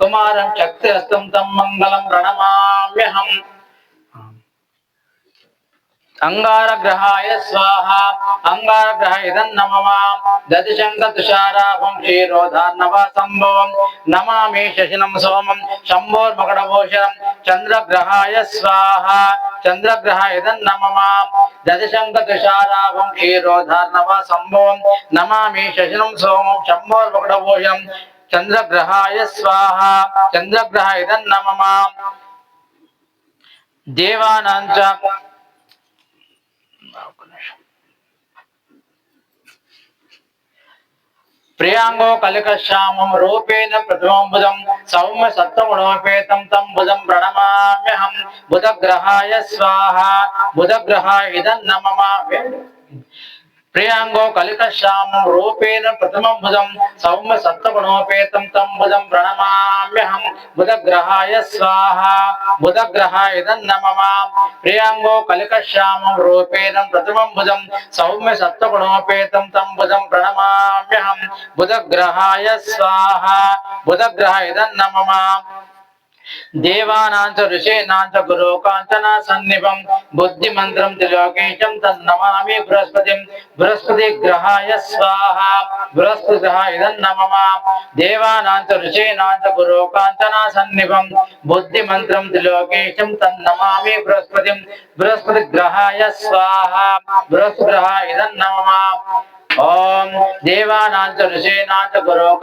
కుమారం శక్తిరస్తం తం మంగళం ప్రణమామ్యహం. అంగారగ్రహాయ స్వాహ అంగారగ్రహ ఇదన్నమమ దతిశంక తుషారాభం క్షీరోధార్ణవ సంభవం నమామి శశినం సోమం శంభోర్మకడభూషణం చంద్రగ్రహాయ స్వాహ చంద్రగ్రహ ఇదన్నమమ దతిశంక తుషారాభం క్షీరోధార్ణవ సంభవం నమామి శశినం సోమం శంభోర్మకడభూషణం చంద్రగ్రహాయ స్వాహ. చంద్రగ్రహ ఇదన్నమమ దేవానాంచ. ప్రియాంగో కలికశ్యామం రూపేణ ప్రథమం సౌమ్య సత్వగుణోపేతం తం బుధం ప్రణమామ్యహం. బుధగ్రహాయ స్వాహ. బుధగ్రహాయ ఇదం నమమ. ప్రియాంగో కలికశ్యామం రూపేణ ప్రథమం భుజం సౌమ్య సత్వగుణోపేతం తం భుజం ప్రణమామ్యహం. బుధగ్రహాయ స్వాహ. బుధగ్రహాయ ఇదం నమమ. ప్రియాంగో కలికశ్యామం రూపేణ ప్రథమం భుజం సౌమ్య సత్వగుణోపేతం తం భుజం ప్రణమామ్యహం. బుధగ్రహాయ స్వాహ. బుధగ్రహాయ ఇదం దేవానాంచ ఋషేనాంచ గురో సన్నిపం సన్నిభం. బుద్ధి మంత్రం త్రిలోకేశం తన్నమామి బృహస్పతి. బృహస్పతి గ్రహాయ స్వాహ. బృహస్పతి గ్రహాయ నమమ. దేవానాంచ ఋషేనాంచ గురో సన్నిపం సన్నిభం. బుద్ధి మంత్రం త్రిలోకేశం తన్నమామి బృహస్పతి. బృహస్పతి గ్రహాయ స్వాహ. బృహస్పతి గ్రహాయ నమమ. ఓం దేవానాంత ఋషేనాంత గురో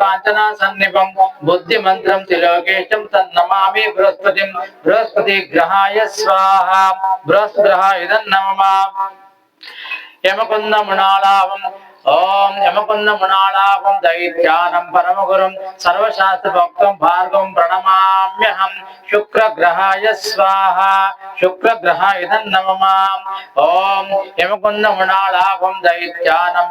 సన్నిపం బుద్ధి మంత్రం త్రిలోకేశం తన్నమామి బృహస్పతిం. బృహస్పతి గ్రహాయ స్వాహ. బృహస్పతి గ్రహాయ యమకుంద మునాళావం ఓం యమకుంద మునాళావం దైత్యానం పరమగురుం. సర్వశాస్త్ర భక్తం భార్గవం ప్రణమామ్యహం. శుక్రగ్రహాయ స్వాహ. శుక్రగ్రహాయ నమమాం. ఓం యమకుంద మునాళావం దైత్యానం